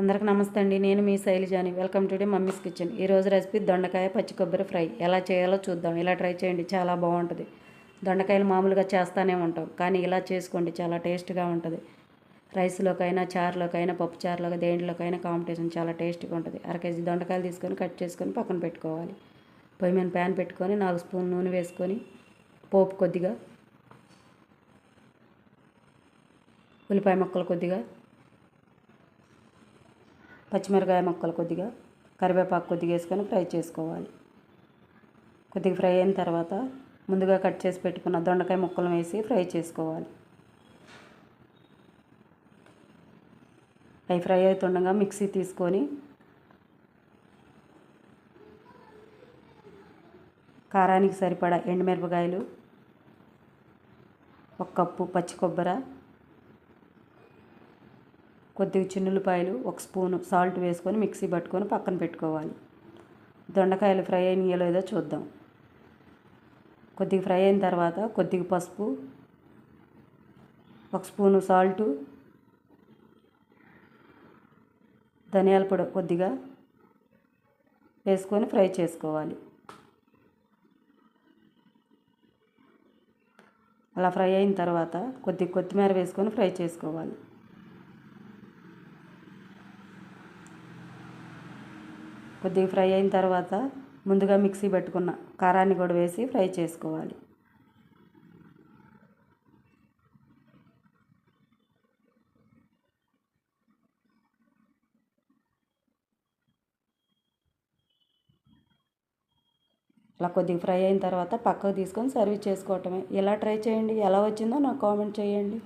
అందరికి నమస్తే అండి. నేను మీ శైలిజాని. Welcome to the mummy's kitchen. ఈరోజు రెసిపీ దొండకాయ పచ్చి కొబ్బరి ఫ్రై. ఎలా చేయాలో చూద్దాం. ఇలా ట్రై చేయండి. చాలా బాగుంటుంది. దొండకాయలు మామూలుగా చేస్తూనే ఉంటాం. కానీ ఇలా చేసుకోండి. చాలా టేస్ట్గా ఉంటుంది. రైస్లోకైనా చారులోకైనా పప్పు చారులోకి దేంట్లోకైనా కాంపిటీషన్ చాలా టేస్ట్గా ఉంటుంది. అర కేజీ దొండకాయలు తీసుకొని కట్ చేసుకొని పక్కన పెట్టుకోవాలి. పొయ్యి మీద ప్యాన్ పెట్టుకొని నాలుగు స్పూన్ నూనె వేసుకొని పోపు కొద్దిగా ఉల్లిపాయ ముక్కలు కొద్దిగా పచ్చిమిరకాయ ముక్కలు కొద్దిగా కరివేపాకు కొద్దిగా వేసుకొని ఫ్రై చేసుకోవాలి. కొద్దిగా ఫ్రై అయిన తర్వాత ముందుగా కట్ చేసి పెట్టుకున్న దొండకాయ ముక్కలు వేసి ఫ్రై చేసుకోవాలి. అవి ఫ్రై అవుతుండగా మిక్సీ తీసుకొని కారానికి సరిపడా ఎండుమిరపకాయలు ఒక కప్పు పచ్చి కొబ్బరి కొద్దిగా చిన్నులపాయలు ఒక స్పూను సాల్ట్ వేసుకొని మిక్సీ పట్టుకొని పక్కన పెట్టుకోవాలి. దొండకాయలు ఫ్రై అయినాయో లేదో చూద్దాం. కొద్దిగా ఫ్రై అయిన తర్వాత కొద్దిగా పసుపు ఒక స్పూను సాల్టు ధనియాల పొడి కొద్దిగా వేసుకొని ఫ్రై చేసుకోవాలి. అలా ఫ్రై అయిన తర్వాత కొద్దిగా కొత్తిమీర వేసుకొని ఫ్రై చేసుకోవాలి. కొద్దిగా ఫ్రై అయిన తర్వాత ముందుగా మిక్సీ పెట్టుకున్న కారాన్ని కూడా వేసి ఫ్రై చేసుకోవాలి. అలా కొద్దిగా ఫ్రై అయిన తర్వాత పక్కకు తీసుకొని సర్వ్ చేసుకోవటమే. ఇలా ట్రై చేయండి? ఎలా వచ్చిందో నాకు కామెంట్ చేయండి.